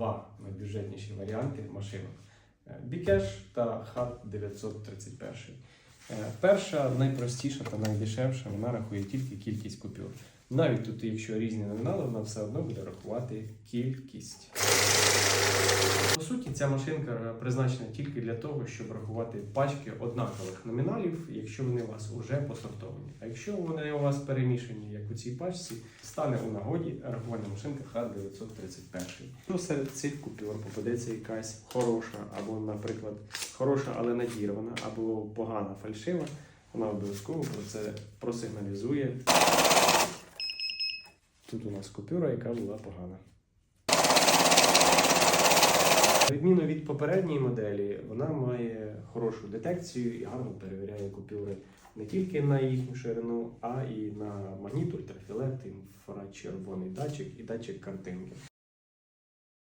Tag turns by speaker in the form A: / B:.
A: два найбюджетніші варіанти машинок: Бікеш та хат 931. Е, Перша найпростіша та найдешевша, вона рахує тільки кількість купюр. Навіть тут, якщо різні номінали, вона все одно буде рахувати кількість. Суті, ця машинка е, призначена тільки для того, щоб рахувати пачки однакових номіналів, якщо вони у вас вже посортовані. А якщо вони у вас перемішані, як у цій пачці, стане у нагоді рахувальна машинка Х931. Ну, серед цих купюр попадеться якась хороша, або, наприклад, хороша, але надірвана, або погана фальшива. Вона обов'язково про це просигналізує. Тут у нас купюра, яка була погана. Відміну від попередньої моделі, вона має хорошу детекцію і гарно перевіряє купюри не тільки на їхню ширину, а і на магніт, ультрафілет, інфрачервоний датчик і датчик картинки.